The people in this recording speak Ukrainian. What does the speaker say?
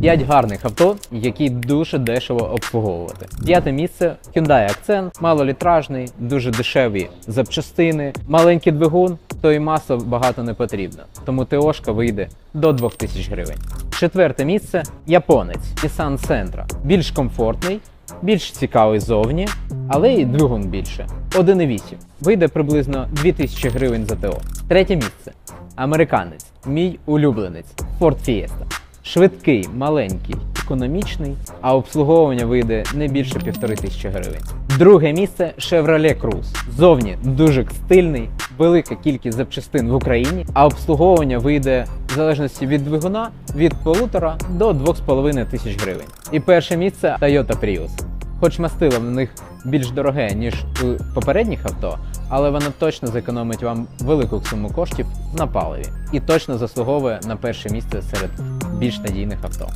5 гарних авто, які дуже дешево обслуговувати. П'яте місце Hyundai Accent, малолітражний, дуже дешеві запчастини, маленький двигун, то і масла багато не потрібно. Тому ТОшка вийде до 2000 гривень. Четверте місце японець Nissan Sentra. Більш комфортний, більш цікавий зовні, але і двигун більше. 1,8. Вийде приблизно 2000 гривень за ТО. Третє місце. Американець, мій улюбленець Ford Fiesta. Швидкий, маленький, економічний, а обслуговування вийде не більше півтори тисячі гривень. Друге місце Chevrolet Cruze. Зовні дуже стильний, велика кількість запчастин в Україні, а обслуговування вийде в залежності від двигуна від полутора до 2,5 тисяч гривень. І перше місце Toyota Prius. Хоч мастило в них більш дороге, ніж у попередніх авто, але воно точно зекономить вам велику суму коштів на паливі і точно заслуговує на перше місце серед більш надійних авто.